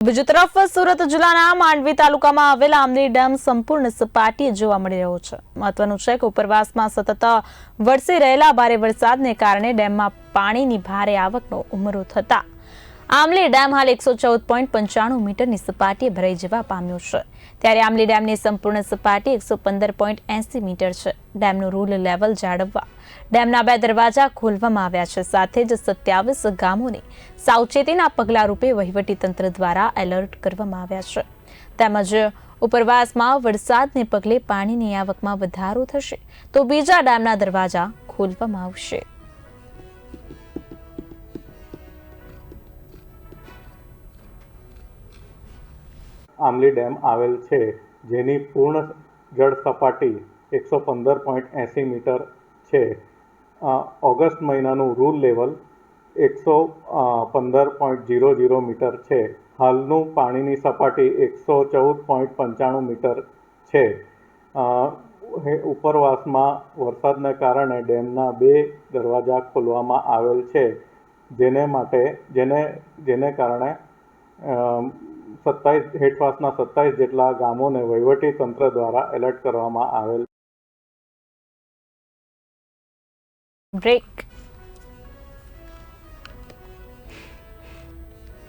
બીજી તરફ સુરત જિલ્લાના માંડવી તાલુકામાં આવેલા આમલી ડેમ સંપૂર્ણ સપાટીએ જોવા મળી રહ્યો છે. મહત્વનું છે કે ઉપરવાસમાં સતત વરસી રહેલા ભારે વરસાદને કારણે ડેમમાં પાણીની ભારે આવકનો ઉમરો થતા આમલી ડેમ હાલ એકસો ચૌદ પોઈન્ટ પંચાણું મીટરની સપાટીએ ભરાઈ જવા પામ્યો છે. ત્યારે આમલી ડેમની સંપૂર્ણ સપાટી એકસો પંદર પોઈન્ટ એંસી મીટર છે. ડેમનું રૂલ લેવલ જાળવવા ડેમના બે દરવાજા ખોલવામાં આવ્યા છે. સાથે જ સત્યાવીસ ગામોને સાવચેતીના પગલા રૂપે વહીવટીતંત્ર દ્વારા એલર્ટ કરવામાં આવ્યા છે. તેમજ ઉપરવાસમાં વરસાદને પગલે પાણીની આવકમાં વધારો થશે તો બીજા ડેમના દરવાજા ખોલવામાં આવશે. આમલી ડેમ આવેલ છે, જેની પૂર્ણ જળ સપાટી એકસો પંદર પોઈન્ટ એંસી મીટર છે. ઓગસ્ટ મહિનાનું રૂલ લેવલ એકસો પંદર પોઈન્ટ ઝીરો ઝીરો મીટર છે. હાલનું પાણીની સપાટી એકસો ચૌદ પોઈન્ટ પંચાણું મીટર છે. ઉપરવાસમાં વરસાદને કારણે ડેમના બે દરવાજા ખોલવામાં આવેલ છે. જેને માટે, જેને જેને કારણે સત્તાવીસ હેઠવાસના સત્તાવીસ જેટલા ગામોને વહીવટી તંત્ર દ્વારા એલર્ટ કરવામાં આવેલ. બ્રેક.